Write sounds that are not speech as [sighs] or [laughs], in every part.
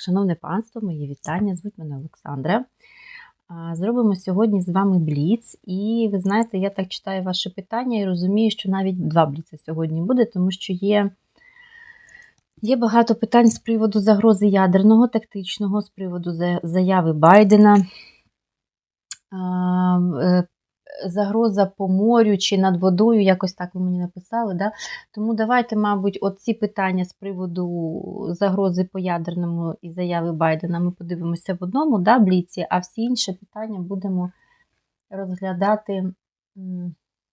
Шановне панство, мої вітання, звуть мене Олександра. Зробимо сьогодні з вами бліц. І ви знаєте, я так читаю ваші питання і розумію, що навіть два бліци сьогодні буде, тому що є, є багато питань з приводу загрози ядерного, тактичного, з приводу заяви Байдена. Загроза по морю чи над водою, якось так ви мені написали. Да? Тому давайте, мабуть, от ці питання з приводу загрози по ядерному і заяви Байдена ми подивимося в одному да, бліці, а всі інші питання будемо розглядати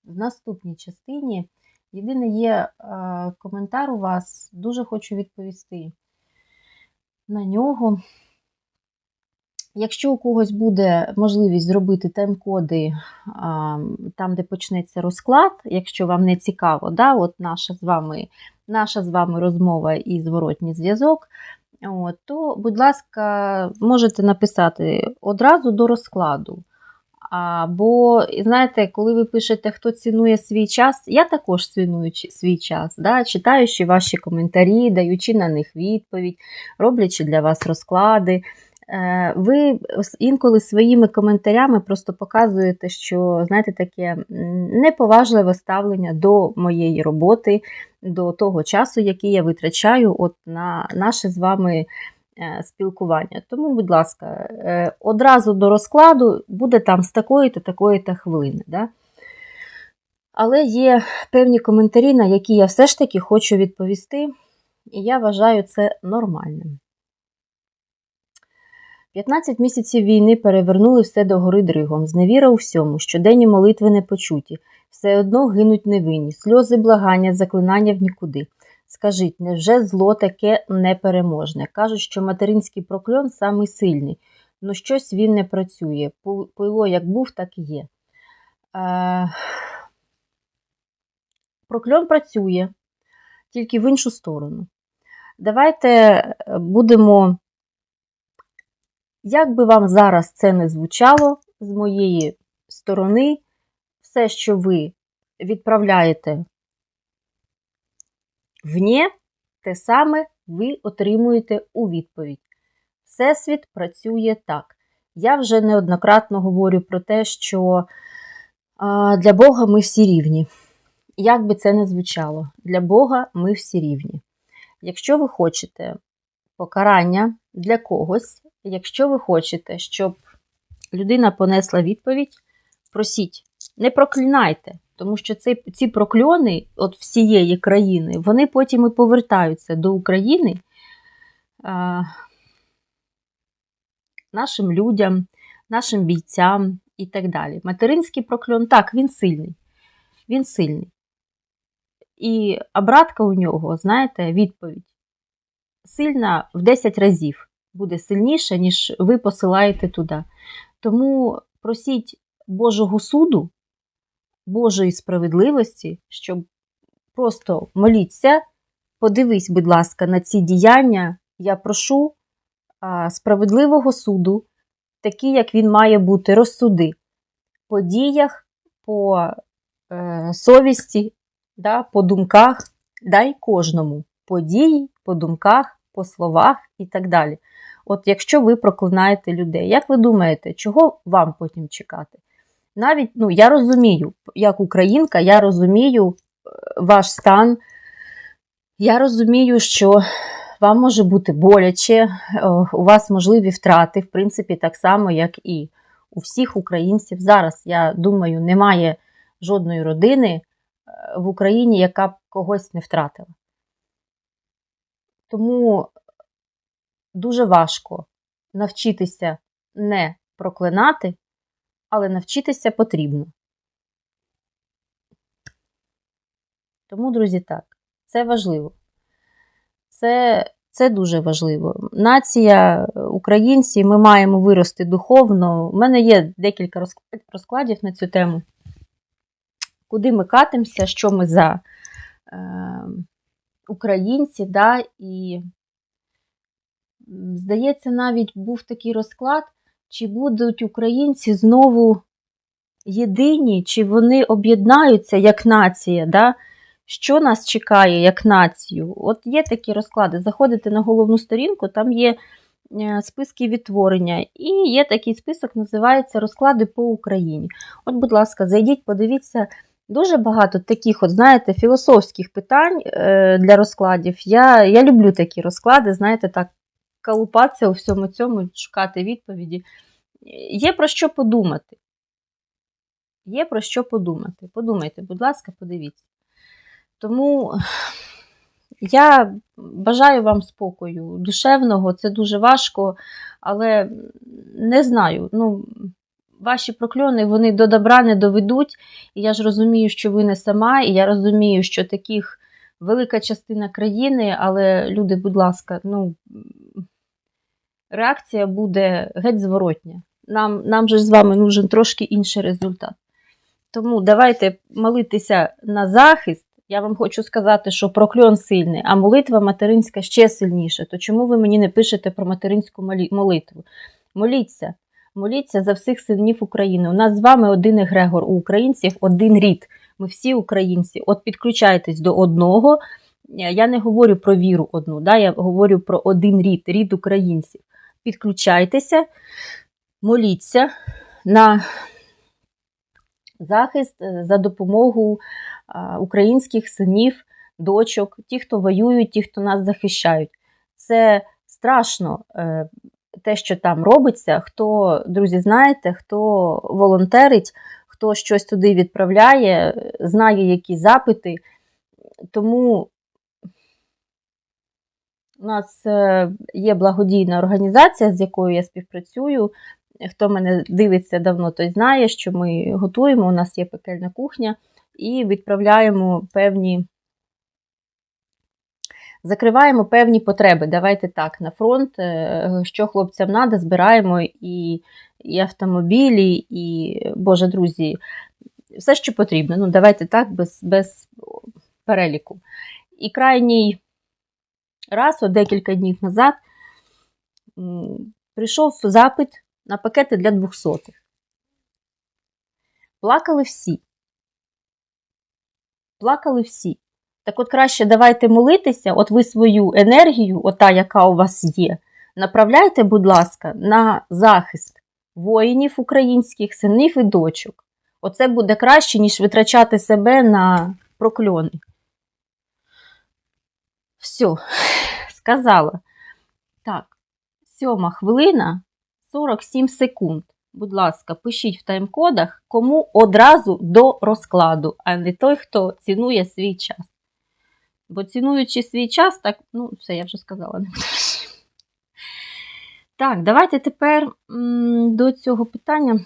в наступній частині. Єдине є е, коментар у вас, дуже хочу відповісти на нього. Якщо у когось буде можливість зробити тайм-коди там, де почнеться розклад, якщо вам не цікаво, да, от наша з вами наша з вами розмова і зворотній зв'язок, то, будь ласка, можете написати одразу до розкладу. А, бо, знаєте, коли ви пишете, хто цінує свій час, я також ціную свій час, да, читаючи ваші коментарі, даючи на них відповідь, роблячи для вас розклади. Е, Ви інколи своїми коментарями просто показуєте, що знаєте, таке неповажливе ставлення до моєї роботи, до того часу, який я витрачаю от на наше з вами е, спілкування. Тому, будь ласка, е, одразу до розкладу буде там з такої-то, такої-то хвилини. Да? Але є певні коментарі, на які я все ж таки хочу відповісти, і я вважаю це нормальним. 15 місяців війни перевернули все до гори дригом, зневіра у всьому, щоденні молитви не почуті, все одно гинуть невинні, сльози благання, заклинання в нікуди. Скажіть, невже зло таке непереможне? Кажуть, що материнський прокльон самий сильний, ну щось він не працює. Пило як був, так і є. Е... Прокльон працює, тільки в іншу сторону. Давайте е, будемо як би вам зараз це не звучало з моєї сторони, все, що ви відправляєте вні, те саме ви отримуєте у відповідь. Всесвіт працює так. Я вже неоднократно говорю про те, що для Бога ми всі рівні. Як би це не звучало, для Бога ми всі рівні. Якщо ви хочете покарання для когось, якщо ви хочете, щоб людина понесла відповідь, просіть, не проклинайте, тому що ці, ці прокльони от всієї країни, вони потім і повертаються до України а, нашим людям, нашим бійцям і так далі. Материнський прокльон, так, він сильний. Він сильний. І обратка у нього, знаєте, відповідь сильна в 10 разів буде сильніша, ніж ви посилаєте туди. Тому просіть Божого суду, Божої справедливості, щоб просто моліться, подивись, будь ласка, на ці діяння. Я прошу справедливого суду, такий, як він має бути, розсуди по діях, по е, совісті, да, по думках, дай кожному по дії, по думках, по словах і так далі. От якщо ви проклинаєте людей, як ви думаєте, чого вам потім чекати? Навіть ну, я розумію, як українка, я розумію е, ваш стан, я розумію, що вам може бути боляче, е, у вас можливі втрати, в принципі, так само, як і у всіх українців. Зараз, я думаю, немає жодної родини е, в Україні, яка б когось не втратила. Тому дуже важко навчитися не проклинати, але навчитися потрібно. Тому, друзі, так, це важливо. Це, це дуже важливо. Нація, українці, ми маємо вирости духовно. У мене є декілька розкладів на цю тему. Куди ми катимося, що ми за е, українці, да, і здається, навіть був такий розклад, чи будуть українці знову єдині, чи вони об'єднаються як нація, да? що нас чекає як націю. От є такі розклади. Заходите на головну сторінку, там є е, списки відтворення. І є такий список, називається Розклади по Україні. От, будь ласка, зайдіть, подивіться. Дуже багато таких, от, знаєте, філософських питань е, для розкладів. Я, я люблю такі розклади, знаєте, так, калупатися у всьому цьому, шукати відповіді. Є про що подумати. Є про що подумати. Подумайте, будь ласка, подивіться. Тому я бажаю вам спокою, душевного, це дуже важко, але не знаю. ну, Ваші прокльони вони до добра не доведуть. І я ж розумію, що ви не сама, і я розумію, що таких велика частина країни, але люди, будь ласка, ну, реакція буде геть зворотня. Нам, нам же з вами нужен трошки інший результат. Тому давайте молитися на захист. Я вам хочу сказати, що прокльон сильний, а молитва материнська ще сильніша. То чому ви мені не пишете про материнську молитву? Моліться, моліться за всіх синів України. У нас з вами один егрегор, у українців один рід. Ми всі українці. От підключайтесь до одного. Я не говорю про віру одну, да? я говорю про один рід, рід українців. Підключайтеся, моліться на захист е, за допомогу українських синів, дочок, ті, хто воюють, ті, хто нас захищають. Це страшно, е, те, що там робиться. Хто, друзі, знаєте, хто волонтерить, хто щось туди відправляє, знає, які запити. Тому у нас е, є благодійна організація, з якою я співпрацюю. Хто мене дивиться давно, той знає, що ми готуємо. У нас є пекельна кухня і відправляємо певні, закриваємо певні потреби. Давайте так, на фронт, е, що хлопцям треба, збираємо і, і автомобілі, і, Боже, друзі, все, що потрібно. Ну, давайте так, без, без переліку. І крайній раз, от декілька днів назад, прийшов запит на пакети для двохсотих. Плакали всі. Плакали всі. Так от краще давайте молитися, от ви свою енергію, ота, яка у вас є, направляйте, будь ласка, на захист воїнів українських, синів і дочок. Оце буде краще, ніж витрачати себе на прокльони. Все, [sighs] сказала. Так, сьома хвилина, 47 секунд. Будь ласка, пишіть в тайм-кодах, кому одразу до розкладу, а не той, хто цінує свій час. Бо цінуючи свій час, так, ну, все, я вже сказала. Не буду. Так, давайте тепер до цього питання.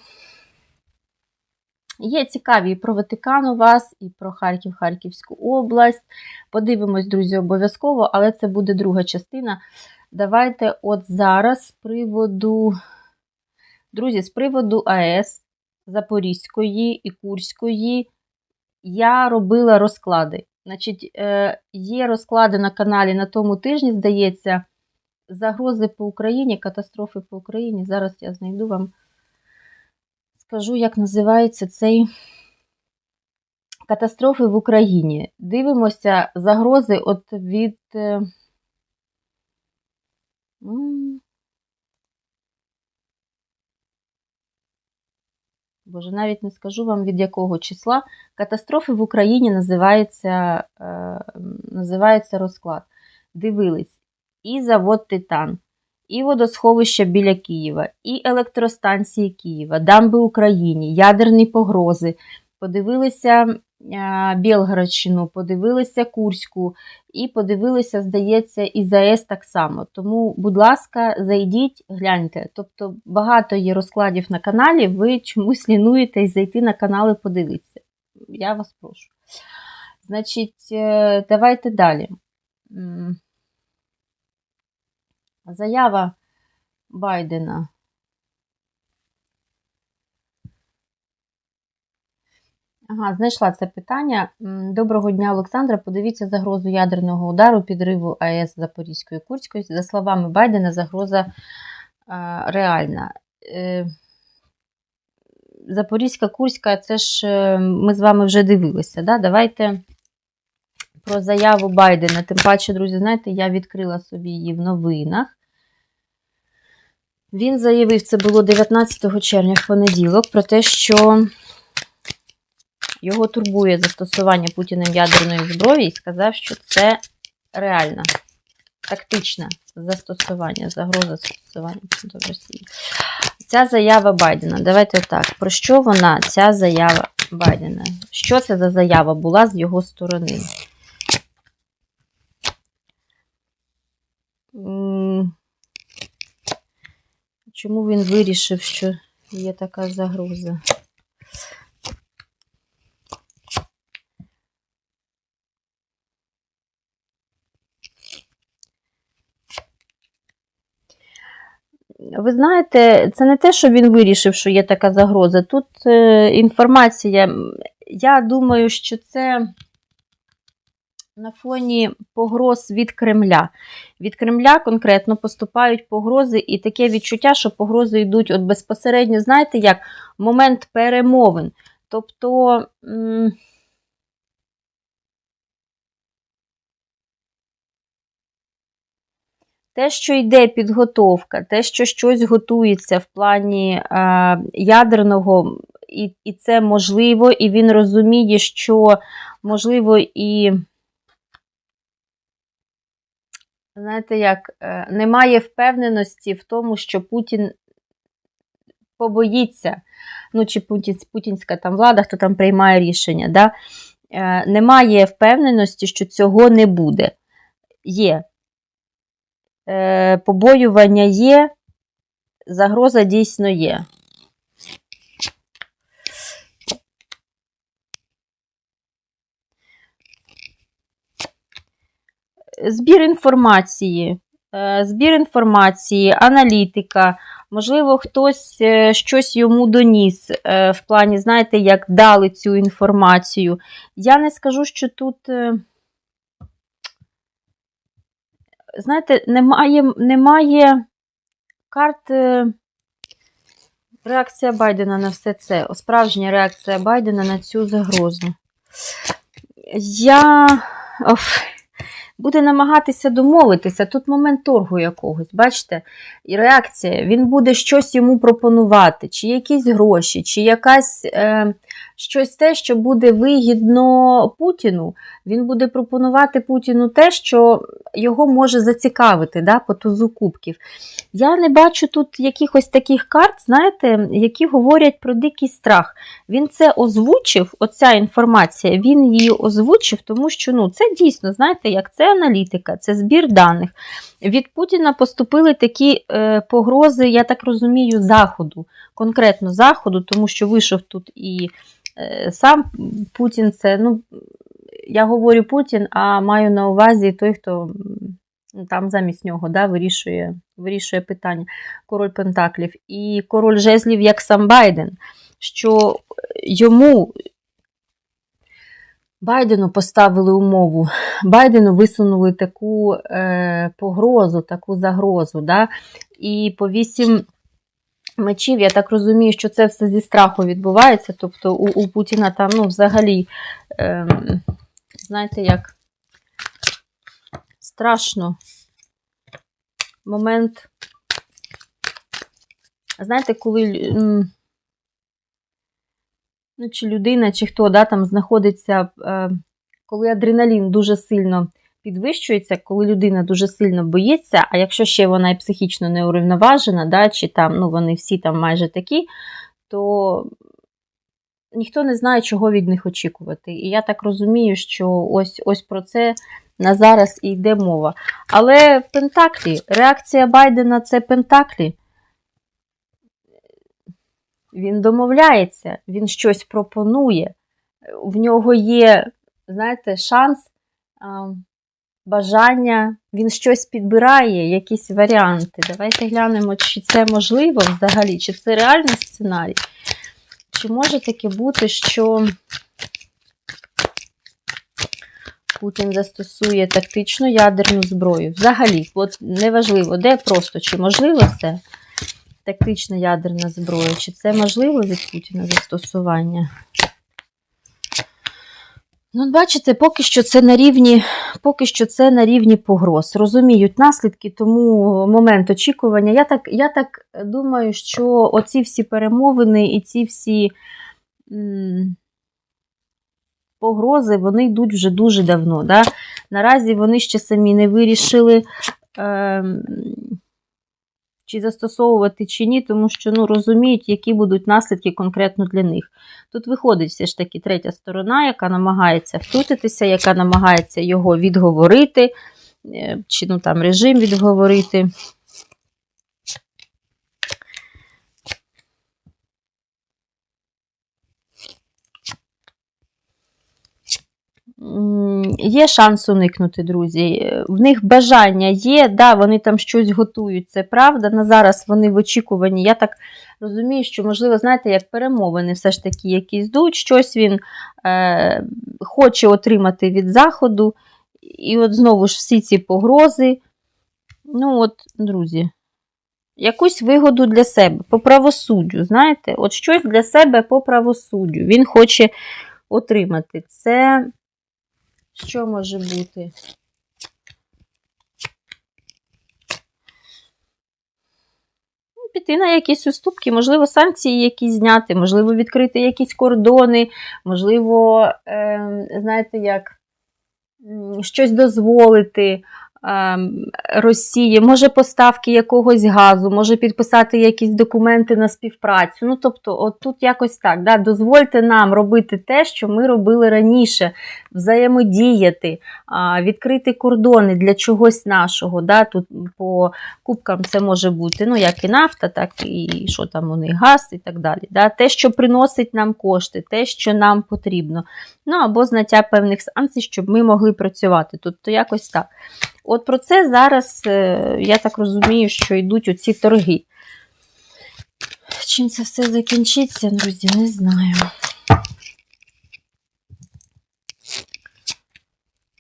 Є цікаві і про Ватикан у вас, і про Харків, Харківську область. Подивимось, друзі, обов'язково, але це буде друга частина. Давайте от зараз з приводу, друзі, з приводу АЕС Запорізької і Курської я робила розклади. Значить, е, є розклади на каналі на тому тижні, здається, загрози по Україні, катастрофи по Україні. Зараз я знайду вам, скажу, як називається цей катастрофи в Україні. Дивимося загрози от від. е, Боже, навіть не скажу вам від якого числа. Катастрофи в Україні називається, е, називається розклад. Дивились і завод Титан, і водосховища біля Києва, і електростанції Києва, дамби Україні, ядерні погрози. Подивилися е, Білгородщину, подивилися Курську і подивилися, здається, і ЗАЕС так само. Тому, будь ласка, зайдіть, гляньте. Тобто багато є розкладів на каналі, ви чомусь лінуєтесь зайти на канал і подивитися. Я вас прошу. Значить, е, давайте далі. Заява Байдена. Ага, знайшла це питання. Доброго дня, Олександра. Подивіться загрозу ядерного удару, підриву АЕС Запорізької Курської. За словами Байдена, загроза а, реальна. Е, Запорізька Курська, це ж е, ми з вами вже дивилися. Да? Давайте про заяву Байдена. Тим паче, друзі, знаєте, я відкрила собі її в новинах. Він заявив, це було 19 червня в понеділок, про те, що його турбує застосування Путіним ядерної зброї і сказав, що це реальне, тактичне застосування, загроза застосування в Росії. Ця заява Байдена. Давайте так. Про що вона, ця заява Байдена? Що це за заява була з його сторони? Чому він вирішив, що є така загроза? Ви знаєте, це не те, що він вирішив, що є така загроза. Тут е, інформація. Я думаю, що це на фоні погроз від Кремля. Від Кремля конкретно поступають погрози, і таке відчуття, що погрози йдуть от безпосередньо, знаєте, як момент перемовин. Тобто. Те, що йде підготовка, те, що щось готується в плані е, ядерного, і, і це можливо, і він розуміє, що можливо і, знаєте, як, е, немає впевненості в тому, що Путін побоїться, ну, чи Путін, путінська там влада, хто там приймає рішення, да? е, немає впевненості, що цього не буде. Є е, побоювання є, загроза дійсно є. Збір інформації, е, збір інформації, аналітика. Можливо, хтось е, щось йому доніс е, в плані, знаєте, як дали цю інформацію. Я не скажу, що тут. знаєте, немає, немає карт реакція Байдена на все це. Справжня реакція Байдена на цю загрозу. Я оф, буде намагатися домовитися. Тут момент торгу якогось, бачите? І реакція, він буде щось йому пропонувати, чи якісь гроші, чи якась е, щось те, що буде вигідно Путіну. Він буде пропонувати Путіну те, що його може зацікавити да, по тузу кубків. Я не бачу тут якихось таких карт, знаєте, які говорять про дикий страх. Він це озвучив, оця інформація, він її озвучив, тому що ну, це дійсно, знаєте, як це аналітика, це збір даних. Від Путіна поступили такі е, погрози, я так розумію, Заходу, конкретно Заходу, тому що вийшов тут і сам Путін це, ну, я говорю Путін, а маю на увазі той, хто там замість нього да, вирішує, вирішує питання. Король Пентаклів. І король жезлів, як сам Байден, що йому. Байдену поставили умову, Байдену висунули таку е, погрозу, таку загрозу. Да? І по вісім мечів, я так розумію, що це все зі страху відбувається. Тобто у, у Путіна там ну, взагалі, е, знаєте, як страшно момент. Знаєте, коли ну, чи людина, чи хто да, там знаходиться, е, коли адреналін дуже сильно підвищується, коли людина дуже сильно боїться, а якщо ще вона і психічно не урівноважена, да, чи там ну, вони всі там майже такі, то ніхто не знає, чого від них очікувати. І я так розумію, що ось, ось про це на зараз і йде мова. Але Пентаклі, реакція Байдена це Пентаклі. Він домовляється, він щось пропонує. В нього є, знаєте, шанс, бажання, він щось підбирає, якісь варіанти. Давайте глянемо, чи це можливо взагалі, чи це реальний сценарій. Чи може таке бути, що Путін застосує тактичну ядерну зброю? Взагалі, от неважливо, де просто, чи можливо це? тактична ядерна зброя. Чи це можливо від Путіна застосування? Ну, бачите, поки що це на рівні, поки що це на рівні погроз. Розуміють наслідки, тому момент очікування. Я так, я так думаю, що оці всі перемовини і ці всі м, погрози вони йдуть вже дуже давно. Да? Наразі вони ще самі не вирішили. Е, чи застосовувати чи ні, тому що ну, розуміють, які будуть наслідки конкретно для них. Тут виходить все ж таки третя сторона, яка намагається втрутитися, яка намагається його відговорити, е, чи ну, там режим відговорити. Є шанс уникнути, друзі. В них бажання є, да, вони там щось готують, це правда. На зараз вони в очікуванні. Я так розумію, що, можливо, знаєте, як перемовини все ж таки якісь йдуть, щось він е, хоче отримати від Заходу. І от знову ж всі ці погрози. Ну, от, друзі, якусь вигоду для себе по правосуддю, знаєте, от щось для себе по правосуддю. Він хоче отримати. Це. Що може бути? Ну, Піти на якісь уступки, можливо, санкції якісь зняти, можливо, відкрити якісь кордони, можливо, е, знаєте, як щось дозволити ем, Росії, може поставки якогось газу, може підписати якісь документи на співпрацю. Ну, тобто, от тут якось так. Да? Дозвольте нам робити те, що ми робили раніше, взаємодіяти, відкрити кордони для чогось нашого. Да? Тут по кубкам це може бути ну, як і нафта, так і що там у них газ і так далі. Да? Те, що приносить нам кошти, те, що нам потрібно. Ну або зняття певних санкцій, щоб ми могли працювати. Тобто якось так. От про це зараз, е, я так розумію, що йдуть оці торги. Чим це все закінчиться, друзі, не знаю.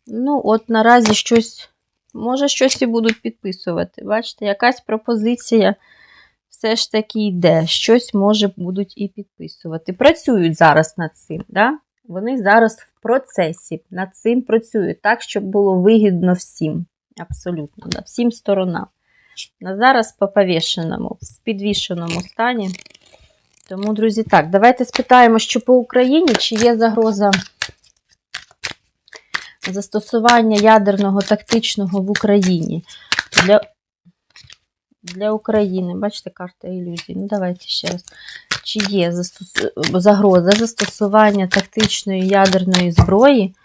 Ну, от наразі щось, може, щось і будуть підписувати. Бачите, якась пропозиція все ж таки йде. Щось, може, будуть і підписувати. Працюють зараз над цим, да? Вони зараз в процесі над цим працюють так, щоб було вигідно всім. Абсолютно, да, всім сторонам. На зараз по повішеному, в підвішеному стані. Тому, друзі, так, давайте спитаємо, що по Україні, чи є загроза застосування ядерного тактичного в Україні для для України. Бачите, карта ілюзій. Ну, давайте ще раз. Чи є застос... загроза застосування тактичної ядерної зброї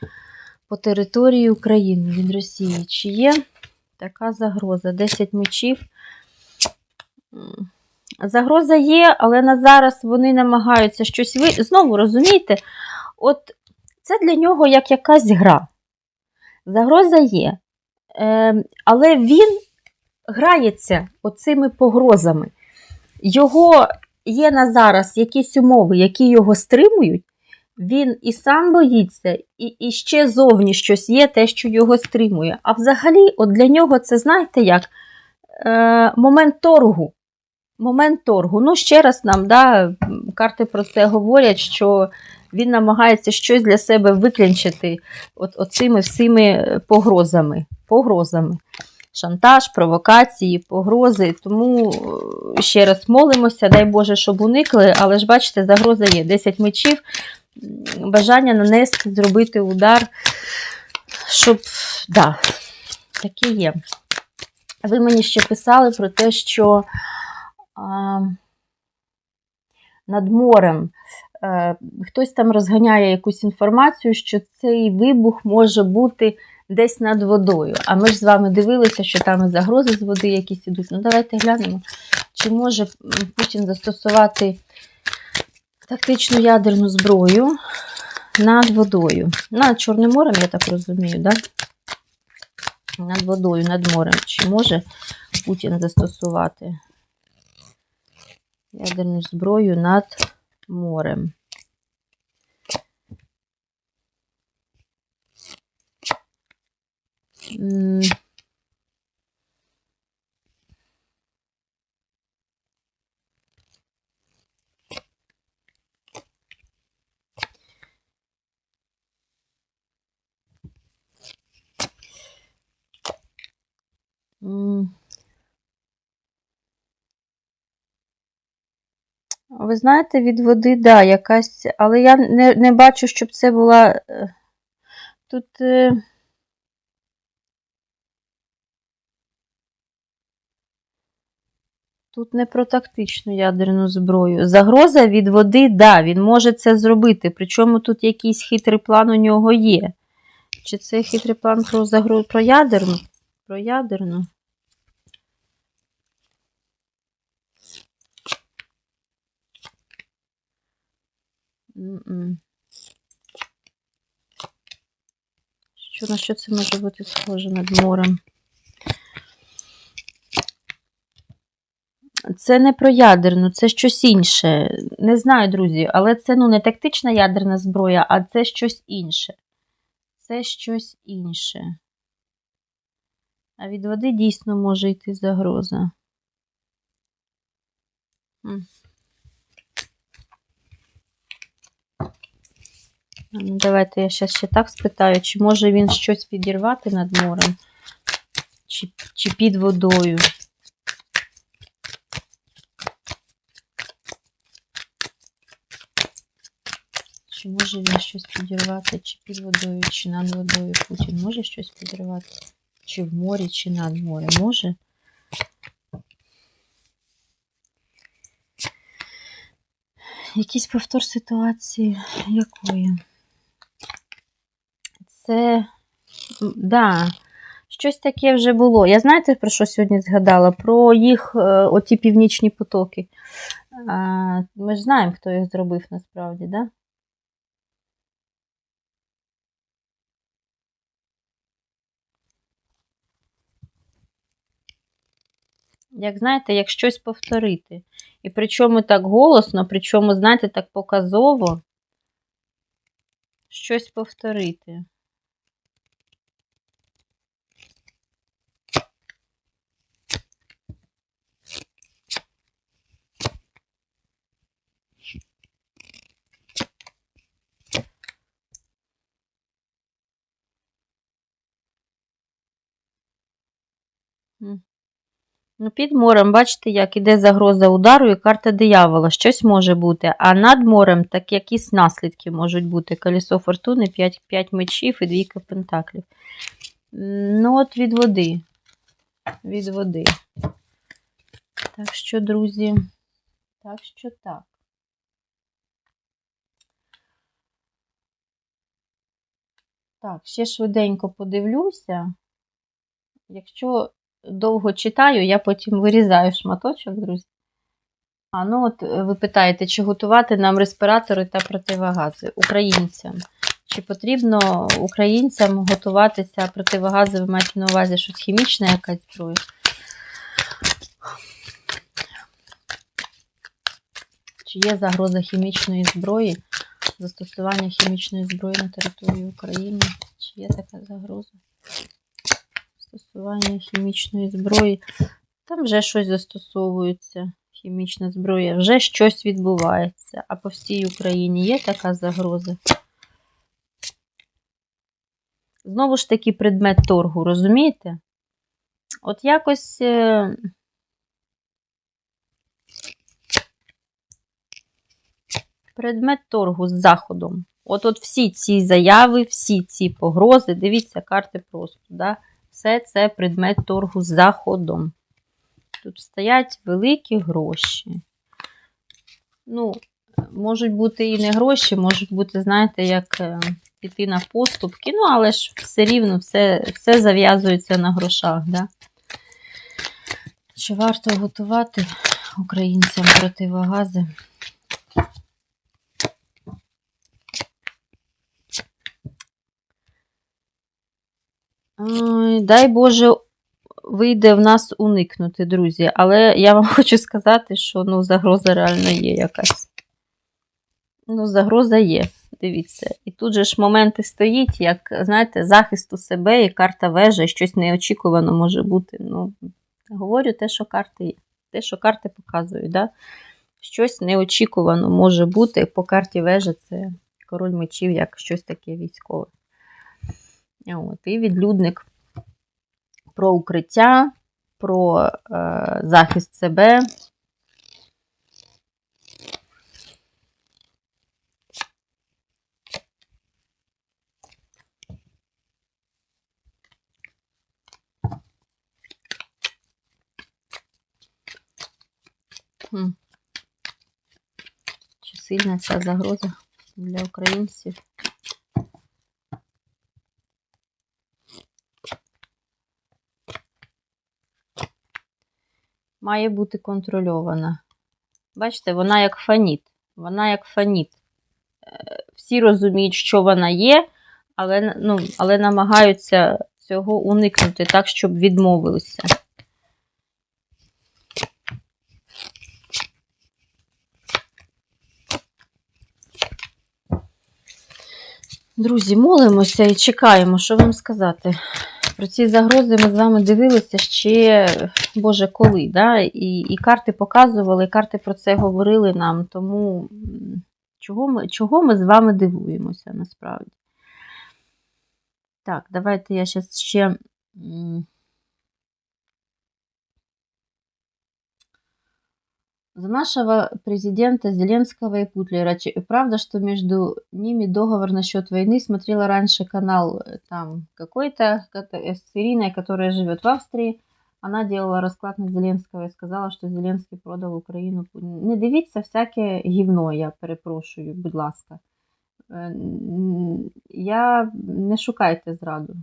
по території України від Росії? Чи є така загроза? 10 мечів. Загроза є, але на зараз вони намагаються щось ви. Знову розумієте, от це для нього як якась гра. Загроза є. Е, але він грається оцими погрозами. Його є на зараз якісь умови, які його стримують. Він і сам боїться, і, і ще зовні щось є, те, що його стримує. А взагалі, от для нього це, знаєте, як е, момент торгу. Момент торгу. Ну, ще раз нам да, карти про це говорять, що він намагається щось для себе виклянчити от, оцими всіми погрозами. погрозами. Шантаж, провокації, погрози. Тому е, ще раз молимося, дай Боже, щоб уникли, але ж бачите, загроза є. 10 мечів, бажання нанести, зробити удар, щоб, да, таке є. Ви мені ще писали про те, що а, над морем а, хтось там розганяє якусь інформацію, що цей вибух може бути десь над водою. А ми ж з вами дивилися, що там і загрози з води якісь ідуть. Ну, давайте глянемо, чи може Путін застосувати тактичну ядерну зброю над водою. Над Чорним морем, я так розумію, да? Над водою, над морем. Чи може Путін застосувати ядерну зброю над морем? М, Ви знаєте, від води, да, якась, але я не не бачу, щоб це була. Е, тут. Е, тут не про тактичну ядерну зброю. Загроза від води, да, він може це зробити. Причому тут якийсь хитрий план у нього є. Чи це хитрий план про загрозу про ядерну? Про ядерну? Що, на що це може бути схоже над морем? Це не про ядерну, це щось інше. Не знаю, друзі, але це ну, не тактична ядерна зброя, а це щось інше. Це щось інше. А від води дійсно може йти загроза. М. А Давайте я зараз ще так спитаю, чи може він щось підірвати над морем, чи, чи під водою. Чи може він щось підірвати, чи під водою, чи над водою Путін може щось підірвати? Чи в морі, чи над морем? Може? Якийсь повтор ситуації якої? Це, да, щось таке вже було. Я знаєте, про що сьогодні згадала? Про їх е, оті північні потоки. Ми ж знаємо, хто їх зробив насправді, да? Як знаєте, як щось повторити. І причому так голосно, причому, знаєте, так показово щось повторити. Ну, під морем, бачите, як іде загроза удару і карта диявола. Щось може бути. А над морем так якісь наслідки можуть бути. Колесо фортуни, 5, 5 мечів і двійка пентаклів. Ну, от від води. Від води. Так що, друзі, так що так. Так, ще швиденько подивлюся. Якщо довго читаю, я потім вирізаю шматочок, друзі. А, ну от е, ви питаєте, чи готувати нам респіратори та противогази українцям? Чи потрібно українцям готуватися противогази, ви маєте на увазі щось хімічне, якась зброя? Чи є загроза хімічної зброї, застосування хімічної зброї на території України? Чи є така загроза? Застосування хімічної зброї. Там вже щось застосовується. Хімічна зброя, вже щось відбувається. А по всій Україні є така загроза. Знову ж таки, предмет торгу, розумієте? От якось. е, Предмет торгу з заходом. От от всі ці заяви, всі ці погрози, дивіться, карти просто, да? Все це предмет торгу з заходом. Тут стоять великі гроші. Ну, можуть бути і не гроші, можуть бути, знаєте, як е, піти на поступки, ну, але ж все рівно все, все зав'язується на грошах. Да? Чи варто готувати українцям противогази? Дай Боже, вийде в нас уникнути, друзі. Але я вам [laughs] хочу сказати, що ну, загроза реально є якась. Ну, загроза є, дивіться. І тут же ж моменти стоїть, як, знаєте, захисту себе і карта вежа, щось неочікувано може бути. Ну, говорю те, що карти є. Те, що карти показують, да? щось неочікувано може бути. По карті вежа це король мечів, як щось таке військове. От, І відлюдник про укриття, про е, захист себе. Чи сильна ця загроза для українців? Має бути контрольована. Бачите, вона як фаніт. Вона як фаніт. Е, Всі розуміють, що вона є, але, ну, але намагаються цього уникнути так, щоб відмовилися. Друзі, молимося і чекаємо, що вам сказати. Про ці загрози ми з вами дивилися ще, Боже, коли, да? і, і карти показували, і карти про це говорили нам. Тому чого ми, чого ми з вами дивуємося насправді? Так, давайте я зараз ще. За нашего президента Зеленского и Путлера, че- правда, что между ними договор насчет войны смотрела раньше канал э, там какой-то кото- э, с Ириной, которая живет в Австрии. Она делала розклад на Зеленського і сказала, що Зеленський продав Україну. Пу- Не дивіться всяке гівно, я перепрошую, будь ласка. Е, н- Я не шукайте зраду.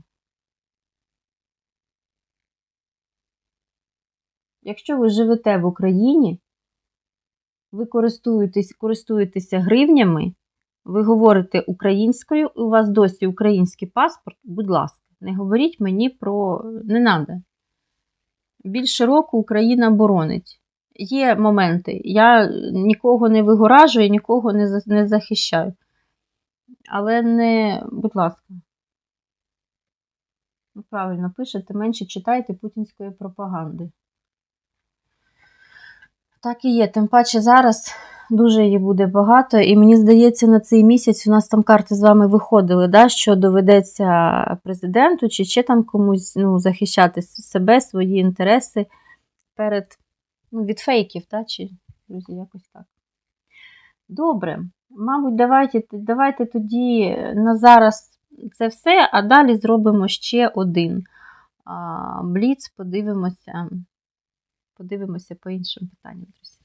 Якщо ви живете в Україні, ви користуєтесь, користуєтеся гривнями, ви говорите українською, у вас досі український паспорт, будь ласка, не говоріть мені про не треба. Більше року Україна боронить. Є моменти. Я нікого не вигоражую, нікого не, захищаю. Але не, будь ласка. Правильно пишете, менше читайте путінської пропаганди. Так і є. Тим паче зараз дуже її буде багато, і мені здається, на цей місяць у нас там карти з вами виходили, да, що доведеться президенту чи ще там комусь ну, захищати себе, свої інтереси перед ну, від фейків, та, чи друзі, якось так. Добре. Мабуть, давайте, давайте тоді на зараз це все, а далі зробимо ще один бліц, подивимося. Подивимося по іншим питанням, друзі.